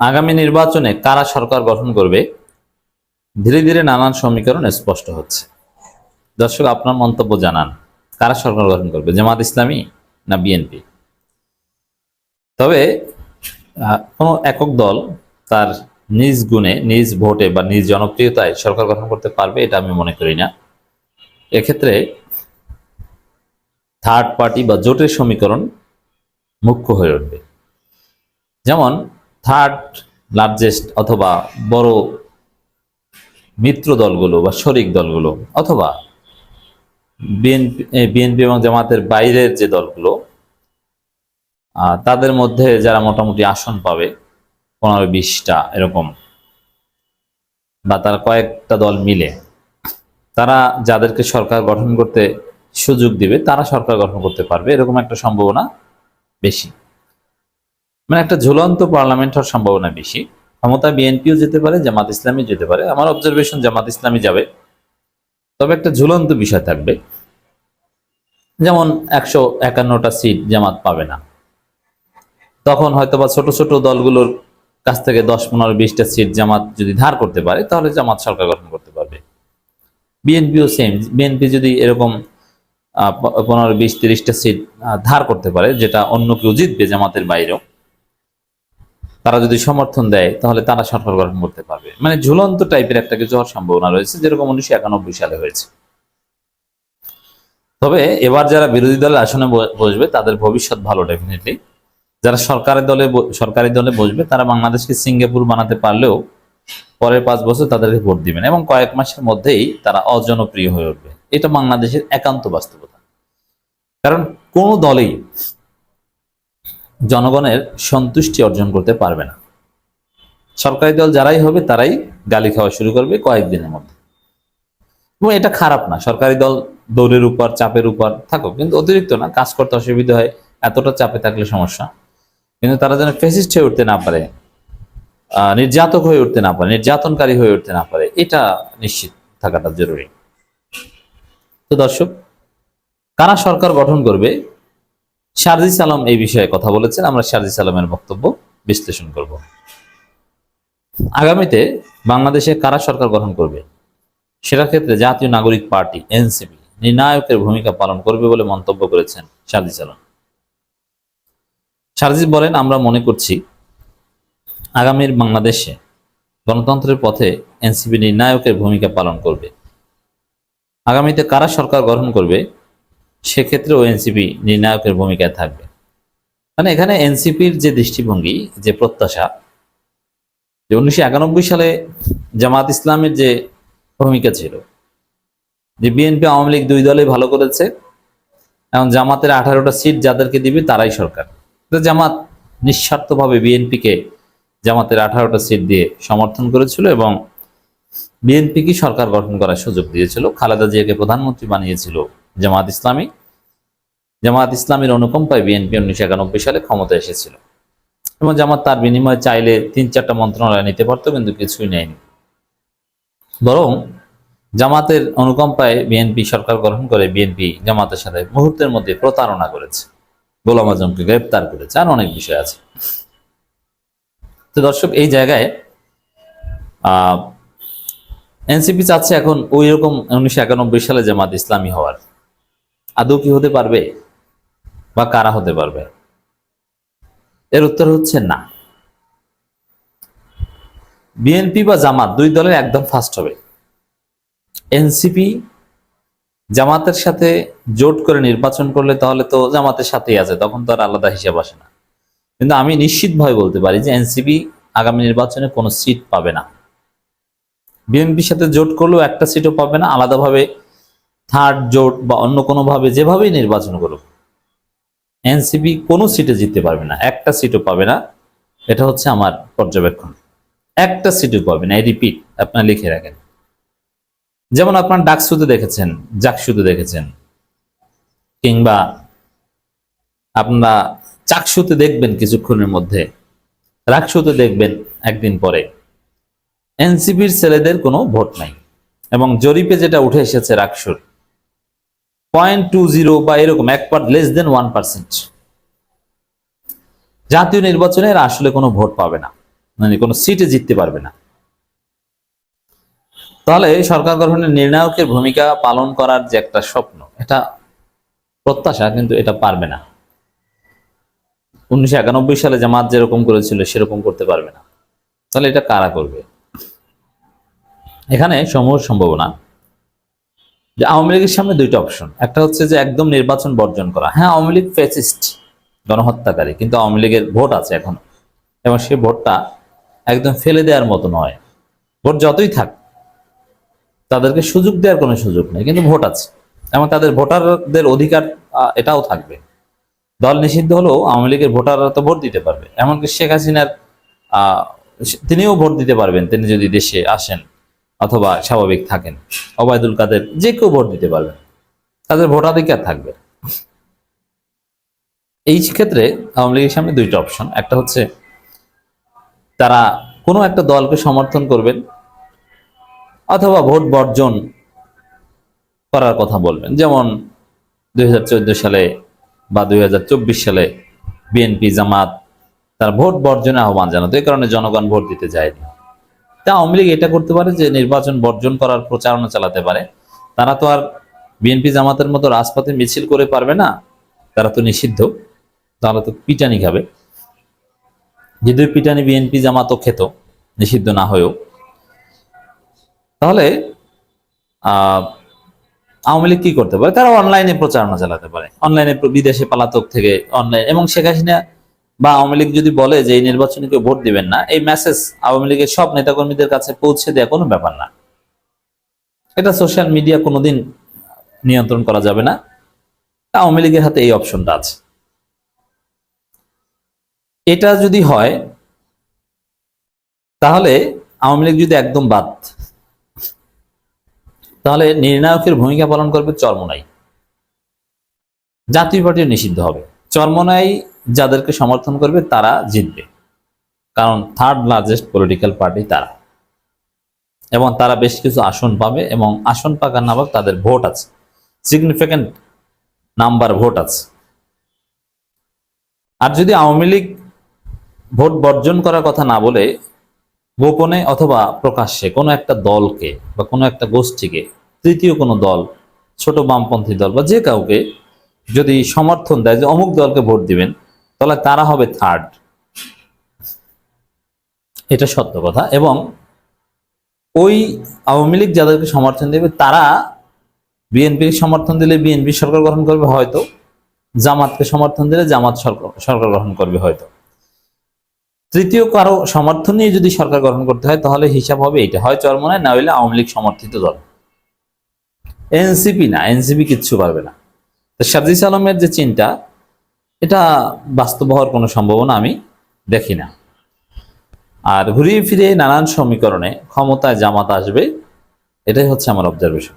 আগামী নির্বাচনে কারা সরকার গঠন করবে, ধীরে ধীরে নানান সমীকরণ স্পষ্ট হচ্ছে। দর্শক, আপনার মন্তব্য জানান, কারা সরকার গঠন করবে, জামাত ইসলামী না বিএনপি? তবে কোনো একক দল তার নিজ গুণে, নিজ ভোটে বা নিজ জনপ্রিয়তায় সরকার গঠন করতে পারবে, এটা আমি মনে করি না। এক্ষেত্রে থার্ড পার্টি বা জোটের সমীকরণ মুখ্য হয়ে উঠবে। যেমন থার্ড লার্জেস্ট অথবা বড় মিত্র দলগুলো বা শরিক দলগুলো অথবা বিএনপি বিএনপি এবং জামাতের বাইরের যে দলগুলো তাদের মধ্যে যারা মোটামুটি আসন পাবে পনেরো বিশটা এরকম বা তারা কয়েকটা দল মিলে, তারা যাদেরকে সরকার গঠন করতে সুযোগ দিবে, তারা সরকার গঠন করতে পারবে, এরকম একটা সম্ভাবনা বেশি। মানে একটা ঝুলন্ত পার্লামেন্ট হওয়ার সম্ভাবনা বেশি। ক্ষমতা বিএনপিও যেতে পারে, জামাত ইসলামী যেতে পারে। আমার অবজারভেশন জামাত ইসলামী যাবে। তবে একটা ঝুলন্ত বিষয় থাকবে। যেমন একশো একান্নটা সিট জামাত পাবে না। তখন হয়তো বা ছোট ছোট দলগুলোর কাছ থেকে দশ, পনেরো, বিশটা সিট জামাত যদি ধার করতে পারে, তাহলে জামাত সরকার গঠন করতে পারবে। বিএনপিও সেম বিএনপি যদি এরকম পনেরো, বিশ, তিরিশটা সিট ধার করতে পারে, যেটা অন্য কেউ জিতবে জামাতের বাইরেও তারা যদি সমর্থন দেয়, তাহলে তারা সরকার গঠন করতে পারবে। মানে ঝুলন্ত টাইপের একটা কিছু হওয়ার সম্ভাবনা রয়েছে, যেরকম উনিশশো একানব্বই সালে হয়েছে। তবে এবার যারা বিরোধী দলের আসনে বসবে, তাদের ভবিষ্যৎ ভালো ডেফিনেটলি যারা সরকারের দলে সরকারি দলে বসবে, তারা বাংলাদেশকে সিঙ্গাপুর বানাতে পারলেও পরের পাঁচ বছর তাদেরকে ভোট দিবেন এবং কয়েক মাসের মধ্যেই তারা অজনপ্রিয় হয়ে উঠবে। এটা বাংলাদেশের একান্ত বাস্তবতা। কারণ কোনো দলেই জনগণের সন্তুষ্টি অর্জন করতে পারবে না। সরকারি দল যারাই হবে, তারাই গালি খাওয়া শুরু করবে কয়েকদিনের মধ্যে। এবং এটা খারাপ না, সরকারি দল দৌড়ের উপর, চাপের উপর থাকুক, কিন্তু অতিরিক্ত না, কাজ করতে অসুবিধা হয়, এতটা চাপে থাকলে সমস্যা। কিন্তু তারা যেন ফেসিস্ট হয়ে উঠতে না পারে নির্যাতক হয়ে উঠতে না পারে, নির্যাতনকারী হয়ে উঠতে না পারে, এটা নিশ্চিত থাকাটা জরুরি। তো দর্শক, কারা সরকার গঠন করবে শারজিস আলম এই বিষয়ে কথা বলেছেন। আমরা শারজিস আলমের বক্তব্য বিশ্লেষণ করব। আগামীতে বাংলাদেশে কারা সরকার গঠন করবে? সেটার ক্ষেত্রে জাতীয় নাগরিক পার্টি, এনসিপি, নির্ণায়কের ভূমিকা পালন করবে বলে মন্তব্য করেছেন শারজিস আলম শারজিস বলেন, আমরা মনে করছি আগামীর বাংলাদেশে গণতন্ত্রের পথে এনসিপি নির্ণায়কের ভূমিকা পালন করবে। আগামীতে কারা সরকার গঠন করবে? সেক্ষেত্রেও এনসিপি নির্ণায়কের ভূমিকায় থাকবে। মানে এখানে এনসিপির যে দৃষ্টিভঙ্গি, যে প্রত্যাশা, যে উনিশশো একানব্বই সালে জামাত ইসলামের যে ভূমিকা ছিল, যে বিএনপি আওয়ামী লীগ দুই দলে ভালো করেছে এখন জামাতের আঠারোটা সিট যাদেরকে দিবে তারাই সরকার। জামাত নিঃস্বার্থভাবে বিএনপিকে জামাতের আঠারোটা সিট দিয়ে সমর্থন করেছিল এবং বিএনপিকে সরকার গঠন করার সুযোগ দিয়েছিল। খালেদা জিয়াকে প্রধানমন্ত্রী বানিয়েছিল জামাত ইসলামী, জামাত ইসলামীর অনুকম্পায় বিএনপি উনিশশো একানব্বই সালে ক্ষমতায় এসেছিল। এবং জামাত তার বিনিময়ে চাইলে তিন চারটা মন্ত্রণালয় নিতে পারতো, কিন্তু কিছুই নেয়নি। বরং জামাতের অনুকম্পায় বিএনপি সরকার গঠন করে বিএনপি জামাতের সাথে মুহূর্তের মধ্যে প্রতারণা করেছে। গোলাম আজমকে গ্রেপ্তার করেছে, আর অনেক বিষয় আছে। তো দর্শক, এই জায়গায় এনসিপি চাচ্ছে এখন ওই রকম উনিশশো একানব্বই সালে জামাত ইসলামী হওয়ার। আদৌ কি হতে পারবে বা কারা হতে পারবে? এর উত্তর হচ্ছে না। বিএনপি বা জামাত দুই দলের একদম ফার্স্ট হবে। এনসিপি জামাতের সাথে জোট করে নির্বাচন করলে তাহলে তো জামাতের সাথেই আছে, তখন তো আর আলাদা হিসাব আসে না। কিন্তু আমি নিশ্চিতভাবে বলতে পারি যে এনসিপি আগামী নির্বাচনে কোনো সিট পাবে না। বিএনপির সাথে জোট করলেও একটা সিটও পাবে না, আলাদাভাবে থার্ড জোট বা অন্য কোনোভাবে যেভাবেই নির্বাচন করুক এনসিপি কোনো সিটে জিততে পারবে না, একটা সিটও পাবে না। এটা হচ্ছে আমার পর্যবেক্ষণ। একটা সিটও পাবে না রিপিট আপনার লিখে রাখেন। যেমন আপনার ডাকসুতে দেখেছেন, জাকসুতে দেখেছেন, কিংবা আপনারা চাকসুতে দেখবেন কিছুক্ষণের মধ্যে, রাকসুতে দেখবেন একদিন পরে। এনসিপির ছেলেদের কোনো ভোট নাই, এবং জরিপে যেটা উঠে এসেছে রাকসুর পয়েন্ট টু জিরো বা এরকম, এক লেস দেন ওয়ান পার্সেন্ট জাতীয় নির্বাচনে এরা আসলে কোনো ভোট পাবে না মানে কোনো সিটে জিততে পারবে না। তাহলে সরকার গঠনের নির্ণায়কের ভূমিকা পালন করার যে একটা স্বপ্ন, এটা প্রত্যাশা, কিন্তু এটা পারবে না। উনিশশো একানব্বই সালে জামাত যেরকম করেছিল, সেরকম করতে পারবে না। তাহলে এটা কারা করবে? এখানে সমূহ সম্ভাবনা। যে আওয়ামী লীগের সামনে দুইটা অপশন একটা হচ্ছে যে একদম নির্বাচন বর্জন করা। হ্যাঁ আওয়ামী লীগ ফেসিস্ট গণহত্যাকারী, কিন্তু আওয়ামী লীগের ভোট আছে এখন। এবং সেই ভোটটা একদম ফেলে দেওয়ার মতো নয়। ভোট যতই থাক, তাদেরকে সুযোগ দেওয়ার কোনো সুযোগ নেই, কিন্তু ভোট আছে। এবং তাদের ভোটারদের অধিকার এটাও থাকবে। দল নিষিদ্ধ হলেও আওয়ামী লীগের ভোটাররা তো ভোট দিতে পারবে। এমনকি শেখ হাসিনার তিনিও ভোট দিতে পারবেন, তিনি যদি দেশে আসেন। অথবা স্বাভাবিক থাকেন। অবায়দুল কাদের যে কেউ ভোট দিতে পারবেন তাদের ভোটাধিকার থাকবে। এই ক্ষেত্রে আওয়ামী লীগের সামনে দুইটা অপশন একটা হচ্ছে, তারা কোনো একটা দলকে সমর্থন করবেন অথবা ভোট বর্জন করার কথা বলবেন। যেমন দুই হাজার চোদ্দ সালে বা দুই হাজার চব্বিশ সালে বিএনপি জামাত তার ভোট বর্জনে আহ্বান জানাতো। এই কারণে জনগণ ভোট দিতে যায়নি। তা আওয়ামী লীগ এটা করতে পারে যে নির্বাচন বর্জন করার প্রচারণা চালাতে পারে। তারা তো আর বিএনপি জামাতের মতো রাজপথে মিছিল করে পারবে না, তারা তো নিষিদ্ধ, তারা তো পিটানি খাবে। যদিও পিটানি বিএনপি জামাতও খেত, নিষিদ্ধ না হয়েও। তাহলে আওয়ামী লীগ কি করতে পারে? তারা অনলাইনে প্রচারণা চালাতে পারে। অনলাইনে বিদেশে পালাতক থেকে অনলাইন, এবং শেখ হাসিনা বা আওয়ামী লীগ যদি বলে যে এই নির্বাচনে কেউ ভোট দিবেন না, এই মেসেজ আওয়ামী লীগের সব নেতাকর্মীদের কাছে পৌঁছে দেওয়া কোনো ব্যাপার না। এটা সোশ্যাল মিডিয়া কোনোদিন নিয়ন্ত্রণ করা যাবে না। আওয়ামী লীগের হাতে এই অপশনটা আছে। এটা যদি হয়, তাহলে আওয়ামী লীগ যদি একদম বাদ, তাহলে নির্ণায়কের ভূমিকা পালন করবে চরমনাই। জাতীয় পার্টিও নিষিদ্ধ হবে। চরমনাই যাদেরকে সমর্থন করবে তারা জিতবে। কারণ থার্ড লার্জেস্ট পলিটিক্যাল পার্টি তারা। এবং তারা বেশ কিছু আসন পাবে এবং আসন পাকার না তাদের ভোট আছে। সিগনিফিক্যান্ট নাম্বার ভোট আছে। আর যদি আওয়ামী লীগ ভোট বর্জন করার কথা না বলে, গোপনে অথবা প্রকাশ্যে কোনো একটা দলকে বা কোনো একটা গোষ্ঠীকে, তৃতীয় কোনো দল, ছোট বামপন্থী দল বা যে কাউকে যদি সমর্থন দেয় যে অমুক দলকে ভোট দিবেন, তাহলে তারা হবে থার্ড এটা সত্য কথা। এবং ওই আওয়ামী লীগ যাদেরকে সমর্থন দেবে, তারা বিএনপির সমর্থন দিলে বিএনপি সরকার গঠন করবে হয়তো, জামাতকে সমর্থন দিলে জামাত সরকার সরকার গঠন করবে হয়তো। তৃতীয় কারও সমর্থন নিয়ে যদি সরকার গঠন করতে হয়, তাহলে হিসাব হবে এটা হয় চরমনায়, না হইলে আওয়ামী লীগ সমর্থিত দল। এনসিপি না, এনসিপি কিচ্ছু পারবে না। তো আলমের যে চিন্তা, এটা বাস্তব হওয়ার কোনো সম্ভাবনা আমি দেখি না। আর ঘুরিয়ে ফিরে নানান সমীকরণে ক্ষমতায় জামাত আসবে, এটাই হচ্ছে আমার অবজারভেশন